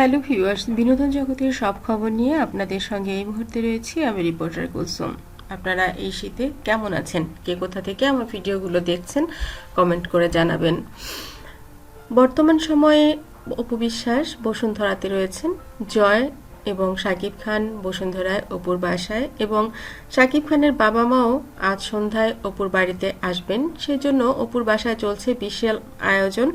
Hello viewers, বিনোদন জগতের সব খবর নিয়ে আপনাদের সঙ্গে এই মুহূর্তে রয়েছি আমি রিপোর্টার কুলসুম। আপনারা এই শীতে কেমন আছেন? কে কোথা থেকে আমার ভিডিওগুলো দেখছেন, কমেন্ট করে জানাবেন। বর্তমান সময়ে অপবিশ্বাস বসুন্ধরাতে রয়েছেন জয় এবং শাকিব খান বসুন্ধরায় অপুর বাসায় এবং শাকিব খানের বাবা মাও আজ সন্ধ্যায় অপুর বাড়িতে আসবেন। সেজন্য অপুর বাসায় চলছে বিশাল আয়োজন।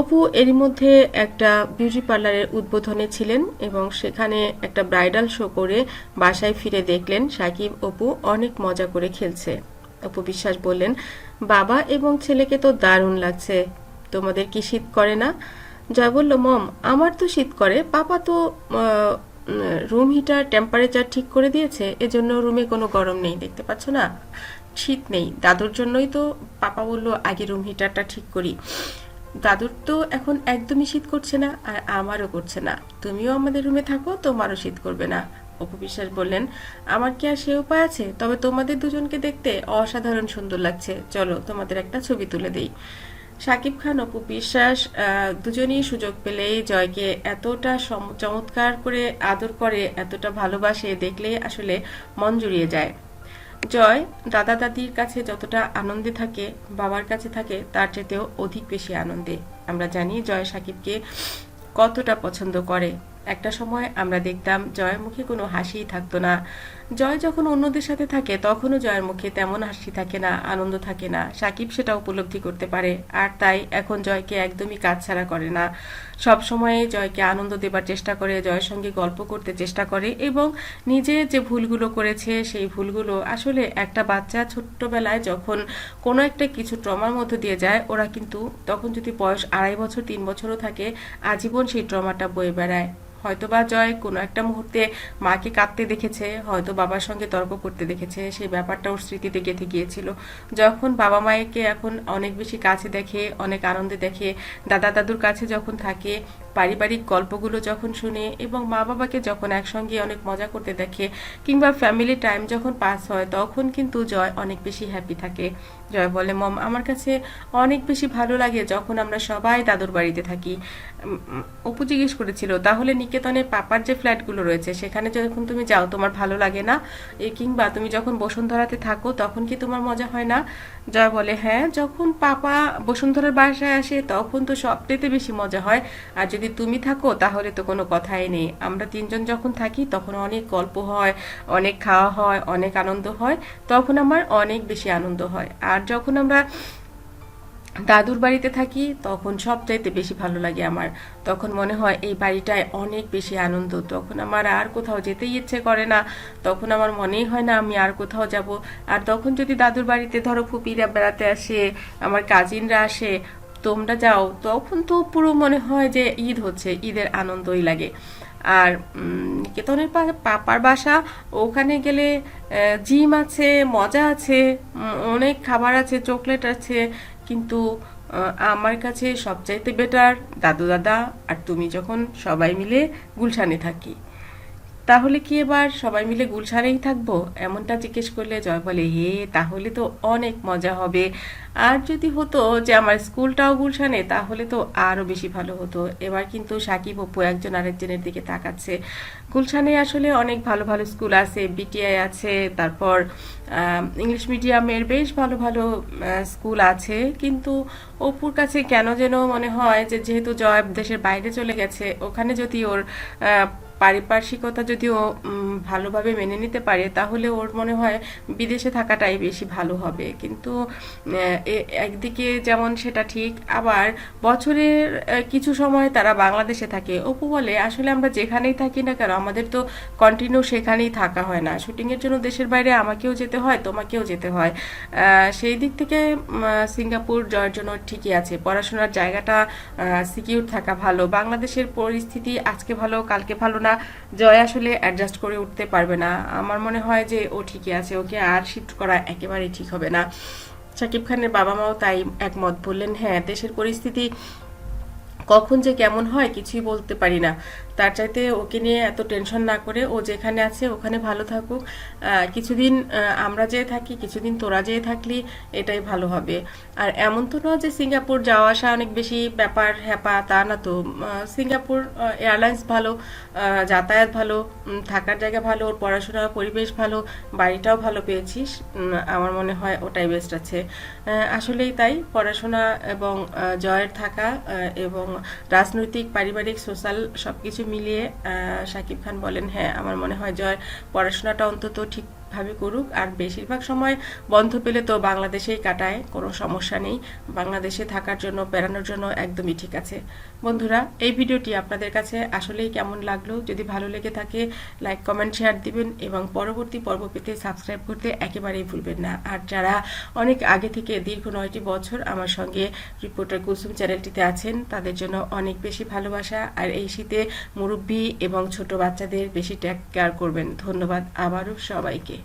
অপু এরই মধ্যে একটা বিউটি পার্লারের উদ্বোধনে ছিলেন এবং সেখানে একটা ব্রাইডাল শো করে বাসায় ফিরে দেখলেন সাকিব, অপু অনেক মজা করে খেলছে। অপু বিশ্বাস বললেন, বাবা এবং ছেলেকে তো দারুণ লাগছে। তোমাদের কি শীত করে না? জয় বলল, মম, আমার তো শীত করে। পাপা তো রুম হিটার টেম্পারেচার ঠিক করে দিয়েছে। এজন্য রুমে কোনো গরম নেই, দেখতে পাচ্ছ না? শীত নেই। দাদুর জন্যই তো পাপা বলল, আগে রুম হিটারটা ঠিক করি। দাদুর তো এখন একদমই শীত করছে না, আর আমারও করছে না। তুমিও আমাদের রুমে থাকো, তোমারও শীত করবে না। অপু বিশ্বাস বললেন, আমার কি আর সে উপায় আছে? তবে তোমাদের দুজনকে দেখতে অসাধারণ সুন্দর লাগছে। চলো, তোমাদের একটা ছবি তুলে দিই। শাকিব খান, অপু বিশ্বাস দুজনেই সুযোগ পেলেই জয়কে এতটা চমৎকার করে আদর করে, এতটা ভালোবাসে, দেখলে আসলে মন জুড়িয়ে যায়। জয় দাদা দাদির কাছে যতটা আনন্দে থাকে, বাবার কাছে থাকে, তার চেয়েও অধিক বেশি আনন্দে। আমরা জানি জয় সাকিবকে কতটা পছন্দ করে। একটা সময় আমরা দেখতাম জয়ের মুখে কোনো হাসিই থাকতো না। জয় যখন অন্যদের সাথে থাকে, তখনও জয়ের মুখে তেমন হাসি থাকে না, আনন্দ থাকে না। সাকিব সেটা উপলব্ধি করতে পারে। আর তাই এখন জয়কে একদমই কাজ ছাড়া করে না। সব সময় জয়কে আনন্দ দেবার চেষ্টা করে, জয়ের সঙ্গে গল্প করতে চেষ্টা করে এবং নিজে যে ভুলগুলো করেছে, সেই ভুলগুলো আসলে একটা বাচ্চা ছোট্টবেলায় যখন কোনো একটা কিছু ট্রমার মধ্যে দিয়ে যায়, ওরা কিন্তু তখন যদি বয়স আড়াই বছর, তিন বছরও থাকে, আজীবন সেই ট্রমাটা বয়ে বেড়ায়। হয়তোবা জয় কোনো একটা মুহূর্তে মাকে কাঁদতে দেখেছে, হয়তো বাবার সঙ্গে তর্ক করতে দেখেছে, সেই ব্যাপারটা ওর স্মৃতিতে গেঁথে গিয়েছিল। যখন বাবা মায়েরকে এখন অনেক বেশি কাছে দেখে, অনেক আনন্দে দেখে, দাদা দাদুর কাছে যখন থাকে পারিবারিক গল্পগুলো যখন শুনে এবং মা বাবাকে যখন একসঙ্গে অনেক মজা করতে দেখে কিংবা ফ্যামিলি টাইম যখন পাস হয়, তখন কিন্তু জয় অনেক বেশি হ্যাপি থাকে। জয় বলে, মম, আমার কাছে অনেক বেশি ভালো লাগে যখন আমরা সবাই দাদুর বাড়িতে থাকি। অপু জিজ্ঞেস করেছিল, তাহলে নিকেতনের পাপার যে ফ্ল্যাটগুলো রয়েছে, সেখানে যখন তুমি যাও, তোমার ভালো লাগে না? কিংবা তুমি যখন বসুন্ধরাতে থাকো, তখন কি তোমার মজা হয় না? জয় বলে হ্যাঁ যখন পাপা বসুন্ধরার বাসায় আসে, তখন তো সবটাইতে বেশি মজা হয়। আর যদি তুমি থাকো, তাহলে তো কোনো কথাই নেই। আমরা তিনজন যখন থাকি, তখন অনেক গল্প হয়, অনেক খাওয়া হয়, অনেক আনন্দ হয়, তখন আমার অনেক বেশি আনন্দ হয়। আর যখন আমরা দাদুর বাড়িতে থাকি, তখন সবচাইতে বেশি ভালো লাগে আমার। তখন মনে হয় এই বাড়িটায় অনেক বেশি আনন্দ। তখন আমার আর কোথাও যেতেই ইচ্ছে করে না। তখন আমার মনেই হয় না আমি আর কোথাও যাব। আর তখন যদি দাদুর বাড়িতে ধরো ফুপিরা বেড়াতে আসে, আমার কাজিনরা আসে, তোমরা যাও, তখন তো পুরো মনে হয় যে ঈদ হচ্ছে, ঈদের আনন্দই লাগে। আর কেতনের পাপার বাসা, ওখানে গেলে জিম আছে, মজা আছে অনেক খাবার আছে, চকলেট আছে, কিন্তু আমার কাছে সবচাইতে বেটার দাদু দাদা আর তুমি যখন সবাই মিলে গুলশানে থাকি। তাহলে কি এবার সবাই মিলে গুলশানেই থাকব? এমনটা জিজ্ঞেস করলে জয় বলে, হে, তাহলে তো অনেক মজা হবে। আর যদি হতো যে আমার স্কুলটাও গুলশানে, তাহলে তো আরও বেশি ভালো হতো। এবার কিন্তু সাকিব অপু একজন আরেকজনের দিকে তাকাচ্ছে। গুলশানে আসলে অনেক ভালো ভালো স্কুল আছে বিটিআই আছে, তারপর ইংলিশ মিডিয়ামের বেশ ভালো ভালো স্কুল আছে। কিন্তু অপুর কাছে কেন যেন মনে হয় যে, যেহেতু জয় দেশের বাইরে চলে গেছে, ওখানে যদি ওর পারিপার্শ্বিকতা যদি ও ভালোভাবে মেনে নিতে পারে, তাহলে ওর মনে হয় বিদেশে থাকাটাই বেশি ভালো হবে। কিন্তু একদিকে যেমন সেটা ঠিক, আবার বছরের কিছু সময় তারা বাংলাদেশে থাকে। অপু বলে, আসলে আমরা যেখানেই থাকি না কেন, আমাদের তো কন্টিনিউ সেখানেই থাকা হয় না। শুটিংয়ের জন্য দেশের বাইরে আমাকেও যেতে হয়, তোমাকেও যেতে হয়। সেই দিক থেকে সিঙ্গাপুর জয়ের জন্য ঠিকই আছে। পড়াশোনার জায়গাটা সিকিউর থাকা ভালো। বাংলাদেশের পরিস্থিতি আজকে ভালো, কালকে ভালো না জয় আসলে অ্যাডজাস্ট করে উঠতে পারবে না। আমার মনে হয় যে ও ঠিকই আছে, ওকে আর শিফট করা একেবারেই ঠিক হবে না। শাকিব খানের বাবা মাও তাই একমত, বললেন হ্যাঁ দেশের পরিস্থিতি কখন যে কেমন হয় কিছুই বলতে পারি না। তার চাইতে ওকে নিয়ে এত টেনশন না করে ও যেখানে আছে ওখানে ভালো থাকুক। কিছুদিন আমরা যেয়ে থাকি, কিছুদিন তোরা যেয়ে থাকলি, এটাই ভালো হবে। আর এমন তো নয় যে সিঙ্গাপুর যাওয়া আসা অনেক বেশি ব্যাপার, হ্যাপা, তা না তো। সিঙ্গাপুর এয়ারলাইন্স ভালো যাতায়াত ভালো থাকার জায়গা ভালো, ওর পড়াশোনার পরিবেশ ভালো, বাড়িটাও ভালো পেয়েছিস। আমার মনে হয় ওটাই বেস্ট আছে। আসলেই তাই, পড়াশোনা এবং জয়ের থাকা এবং রাজনৈতিক, পারিবারিক সোশ্যাল সব কিছু মিলিয়ে শাকিব খান বলেন হ্যাঁ আমার মনে হয় জয় পড়াশোনাটা অন্তত ঠিকভাবে করুক, আর বেশিরভাগ সময় বন্ধ পেলে তো বাংলাদেশেই কাটায়, কোনো সমস্যা নেই। বাংলাদেশে থাকার জন্য বেড়ানোর জন্য একদমই ঠিক আছে। বন্ধুরা, এই ভিডিওটি আপনাদের কাছে আসলেই কেমন লাগল? যদি ভালো লেগে থাকে, লাইক, কমেন্ট, শেয়ার দিবেন এবং পরবর্তী পর্ব পেতে সাবস্ক্রাইব করতে একেবারেই ভুলবেন না। আর যারা অনেক আগে থেকে দীর্ঘ নয়টি বছর আমার সঙ্গে রিপোর্টার কুলসুম চ্যানেলটিতে আছেন, তাদের জন্য অনেক বেশি ভালোবাসা। আর এই শীতে মুরব্বী এবং ছোট বাচ্চাদের বেশি ট্যাক কেয়ার করবেন। ধন্যবাদ আবারও সবাইকে।